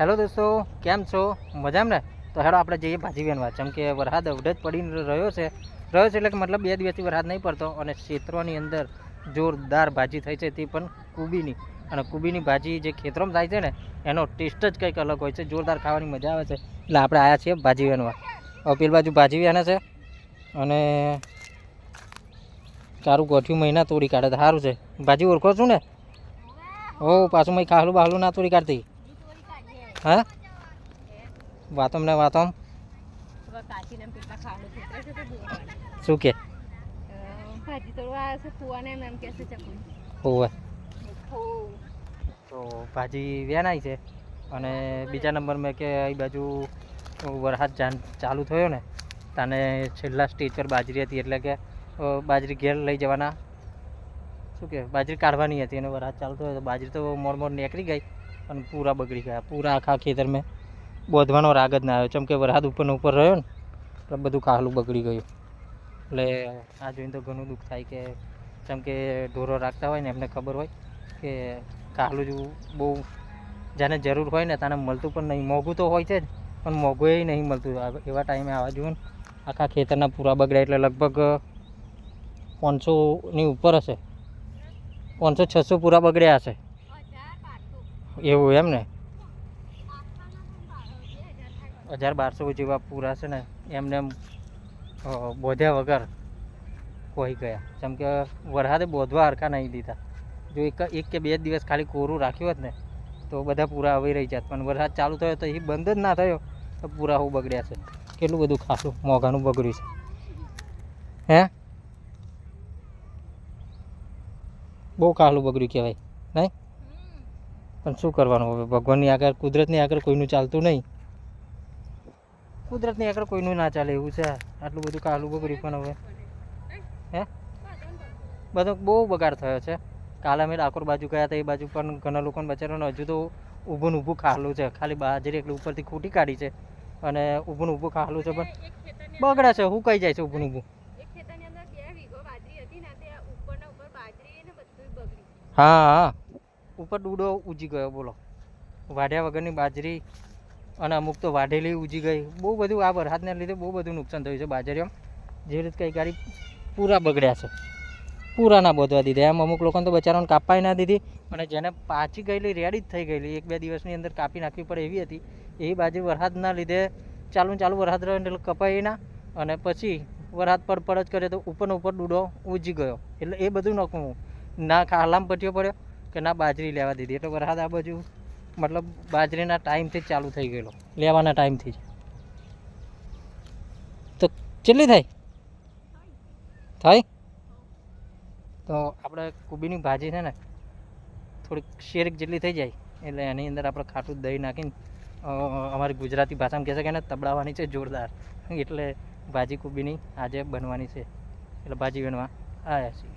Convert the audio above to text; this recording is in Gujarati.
હેલો દોસ્તો, કેમ છો? મજામાં ને? તો હેડો આપણે જઈએ ભાજી વેનવા જેમ કે વરસાદ અવઢ જ પડી રહ્યો છે. રહ્યો છે એટલે કે મતલબ બે દિવસથી વરસાદ નહીં પડતો અને ક્ષેત્રોની અંદર જોરદાર ભાજી થઈ છે તે પણ કુબીની. અને કુબીની ભાજી જે ખેતરોમાં થાય છે ને, એનો ટેસ્ટ જ કંઈક અલગ હોય છે. જોરદાર ખાવાની મજા આવે છે. એટલે આપણે આવ્યા છીએ ભાજી વેનવા હવે બાજુ ભાજી વેને છે. અને તારું ગોઠ્યું મહિના તોડી કાઢે. તો સારું છે. ભાજી ઓળખો છું ને? ઓ, પાછું મેં ખાલું બાહલું ના તોડી કાઢતી. હા? વાતમ ને વાતમ. શું કે? તો ભાજી વેનાય છે અને બીજા નંબર મેં કે એ બાજુ વરસાદ ચાલુ થયો ને, તાને છેલ્લા સ્ટેજ પર બાજરી હતી એટલે કે બાજરી ઘેર લઈ જવાના. શું કે, બાજરી કાઢવાની હતી અને વરસાદ ચાલુ થયો તો બાજરી તો મોડ મોડ નીકળી ગઈ. અને પૂરા બગડી ગયા. પૂરા આખા ખેતર મેં બોધવાનો રાગ જ ના આવ્યો. ચમ કે વરસાદ ઉપરને ઉપર રહ્યો ને, એટલે બધું કાહલું બગડી ગયું. એટલે આ જોઈને તો ઘણું દુઃખ થાય કે ચમકે ઢોરો રાખતા હોય ને, એમને ખબર હોય કે કાહલું જ બહુ જેને જરૂર હોય ને, તને મળતું પણ નહીં. મોંઘું તો હોય છે જ, પણ મોંઘું એ નહીં મળતું. એવા ટાઈમે આવા જુઓ ને, આખા ખેતરના પૂરા બગડ્યા એટલે લગભગ પાંચસોની ઉપર હશે. પાંચસો છસો પૂરા બગડ્યા હશે. એવું એમ ને? હજાર બારસો જેવા પૂરા છે ને એમને એમ બોધ્યા વગર કોઈ ગયા. જેમ કે વરસાદે બોધવા હરખા નહીં દીધા. જો એક એક કે બે દિવસ ખાલી કોરું રાખ્યું હોત ને તો બધા પૂરા આવી રહી જાત. પણ વરસાદ ચાલુ થયો તો એ બંધ જ ના થયો તો પૂરા હું બગડ્યા છે. કેટલું બધું ખાસું મોંઘાનું બગડ્યું છે. હે? બહુ કાલું બગડ્યું કહેવાય નહીં? પણ શું કરવાનું? હવે ભગવાનની આગળ કુદરતની આગળ કોઈનું ચાલતું નહીં. કુદરતની આગળ કોઈનું ના ચાલે એવું છે. આટલું બધું કાલું બગડ્યું પણ હવે. હે? બધો બહુ બગાડ થયો છે. કાલે અમે ડાકોર બાજુ ગયા હતા એ બાજુ પણ ઘણા લોકોને બચારોને હજુ તો ઊભું ને ઊભું ખાલું છે. ખાલી બાજરી એકલી ઉપરથી ખૂટી કાઢી છે. અને ઊભું ને ઊભું ખાલું છે પણ બગડે છે. હું કઈ જાય છે ઊભું ને ઊભું? હા હા. ઉપર ડૂડો ઉજી ગયો, બોલો. વાઢ્યા વગરની બાજરી અને અમુક તો વાઢેલી ઉજી ગઈ. બહુ બધું આ વરસાદને લીધે બહુ બધું નુકસાન થયું છે બાજરીઓ જે રીતે કઈ ગાડી પૂરા બગડ્યા છે. પૂરા ના બોધવા દીધા. એમ અમુક લોકોને તો બચારાને કાપાઈ ના દીધી. અને જેને પાછી ગયેલી, રેડી જ થઈ ગયેલી. એક બે દિવસની અંદર કાપી નાખવી પડે એવી હતી. એ બાજરી વરસાદના લીધે ચાલુ ચાલુ વરસાદ રહ્યો એટલે કપાઈ ના. અને પછી વરસાદ પડ પડ જ કર્યો તો ઉપરનો ઉપર ડૂડો ઉજી ગયો. એટલે એ બધું નખવું. ના ખાલામ પટ્યો પડ્યો. કે ના, બાજરી લેવા દીધી. એટલે વરસાદ આ બાજુ, મતલબ બાજરીના ટાઈમથી જ ચાલુ થઈ ગયેલો. લેવાના ટાઈમથી જ. તો કેટલી થાય? થાય? તો આપણે કુબીની ભાજી છે ને, થોડીક શેરક જેટલી થઈ જાય, એટલે એની અંદર આપણે ખાટું દહીં નાખીને અમારી ગુજરાતી ભાષામાં કહેશે કે એને તબડાવવાની છે જોરદાર. એટલે ભાજી કુબીની આજે બનવાની છે. એટલે ભાજી બનવા આવ્યા છીએ.